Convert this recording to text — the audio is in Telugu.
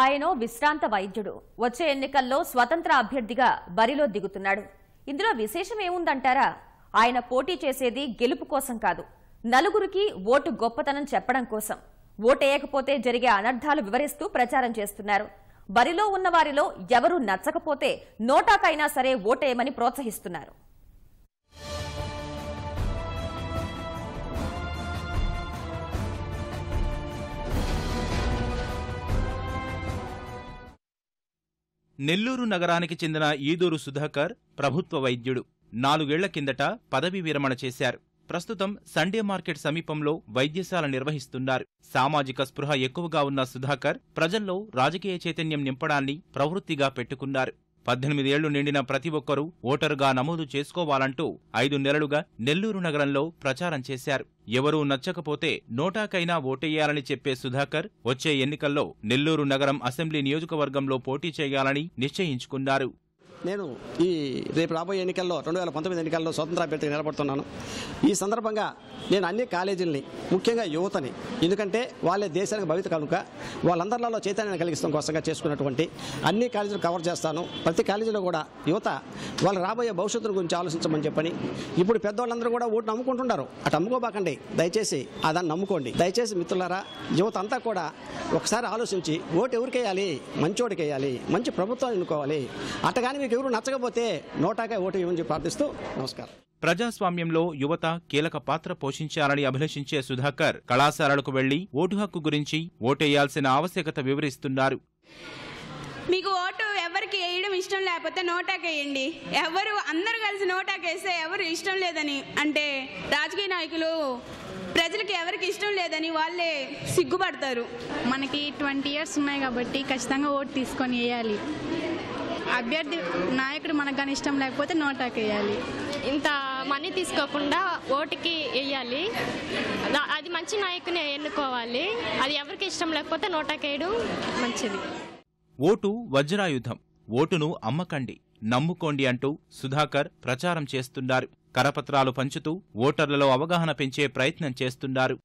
ఆయనో విశ్రాంత వైద్యుడు. వచ్చే ఎన్నికల్లో స్వతంత్ర అభ్యర్థిగా బరిలో దిగుతున్నాడు. ఇందులో విశేషం ఏముందంటారా? ఆయన పోటీ చేసేది గెలుపు కోసం కాదు. నలుగురికి ఓటు గొప్పతనం చెప్పడం కోసం. ఓటేయకపోతే జరిగే అనర్థాలు వివరిస్తూ ప్రచారం చేస్తున్నారు. బరిలో ఉన్న వారిలో ఎవరూ నచ్చకపోతే నోటాకైనా సరే ఓటేయమని ప్రోత్సహిస్తున్నారు. నెల్లూరు నగరానికి చెందిన ఈదూరు సుధాకర్ ప్రభుత్వ వైద్యుడు. నాలుగేళ్ళ కిందట పదవీ విరమణ చేశారు. ప్రస్తుతం సండే మార్కెట్ సమీపంలో వైద్యశాల నిర్వహిస్తున్నారు. సామాజిక స్పృహ ఎక్కువగా ఉన్న సుధాకర్ ప్రజల్లో రాజకీయ చైతన్యం నింపడాన్ని ప్రవృత్తిగా పెట్టుకున్నారు. పద్దెనిమిది ఏళ్ళు నిండిన ప్రతి ఒక్కరూ ఓటరుగా నమోదు చేసుకోవాలంటూ ఐదు నెలలుగా నెల్లూరు నగరంలో ప్రచారం చేశారు. ఎవరూ నచ్చకపోతే నోటాకైనా ఓటేయాలని చెప్పే సుధాకర్ వచ్చే ఎన్నికల్లో నెల్లూరు నగరం అసెంబ్లీ నియోజకవర్గంలో పోటీ చేయాలని నిశ్చయించుకున్నారు. నేను ఈ రేపు రాబోయే ఎన్నికల్లో రెండు వేల పంతొమ్మిది ఎన్నికల్లో స్వతంత్ర అభ్యర్థిగా నిలబడుతున్నాను. ఈ సందర్భంగా నేను అన్ని కాలేజీలని ముఖ్యంగా యువతని ఎందుకంటే వాళ్ళే దేశానికి భవిత కనుక వాళ్ళందరిలో చైతన్యాన్ని కలిగిస్తాం కోసంగా చేసుకున్నటువంటి అన్ని కాలేజీలు కవర్ చేస్తాను. ప్రతి కాలేజీలో కూడా యువత వాళ్ళు రాబోయే భవిష్యత్తు గురించి ఆలోచించమని చెప్పని ఇప్పుడు పెద్దవాళ్ళందరూ కూడా ఓటు నమ్ముకుంటున్నారు అటు అమ్ముకోబాకండి దయచేసి అదాన్ని దాన్ని నమ్ముకోండి. దయచేసి మిత్రులారా యువత అంతా కూడా ఒకసారి ఆలోచించి ఓటు ఎవరికి వేయాలి మంచోడికి వేయాలి మంచి ప్రభుత్వం ఎన్నుకోవాలి? అట్టగాని మీకు ఎవరు నచ్చకపోతే నోటాకే ఓటు ఇవ్వని ప్రార్థిస్తూ నమస్కారం. ప్రజాస్వామ్యంలో యువత కీలక పాత్ర పోషించాలని అభిలషించే సుధాకర్ కళాశాలలకు వెళ్ళి ఓటు హక్కు గురించి ఓటేయాల్సిన ఆవశ్యకత వివరిస్తున్నారు. మీకు ఓటు ఎవరికి వేయడం ఇష్టం లేకపోతే నోటాకి వేయండి. ఎవరు అందరూ కలిసి నోటాకి వేస్తే ఎవరు ఇష్టం లేదని అంటే రాజకీయ నాయకులు ప్రజలకి ఎవరికి ఇష్టం లేదని వాళ్ళే సిగ్గుపడతారు. మనకి ట్వంటీ ఇయర్స్ ఉన్నాయి కాబట్టి ఖచ్చితంగా ఓటు తీసుకొని వేయాలి. అభ్యర్థి నాయకుడు మనకు కానీ ఇష్టం లేకపోతే నోటాకి వేయాలి. ఇంత మనీ తీసుకోకుండా ఓటుకి వేయాలి. అది మంచి నాయకుని ఎన్నుకోవాలి. అది ఎవరికి ఇష్టం లేకపోతే నోటాకేయడం మంచిది. ఓటు వజ్రాయుధం. ఓటును అమ్మకండి. నమ్ముకోండి అంటూ సుధాకర్ ప్రచారం చేస్తున్నారు. కరపత్రాలు పంచుతూ ఓటర్లలో అవగాహన పెంచే ప్రయత్నం చేస్తున్నారు.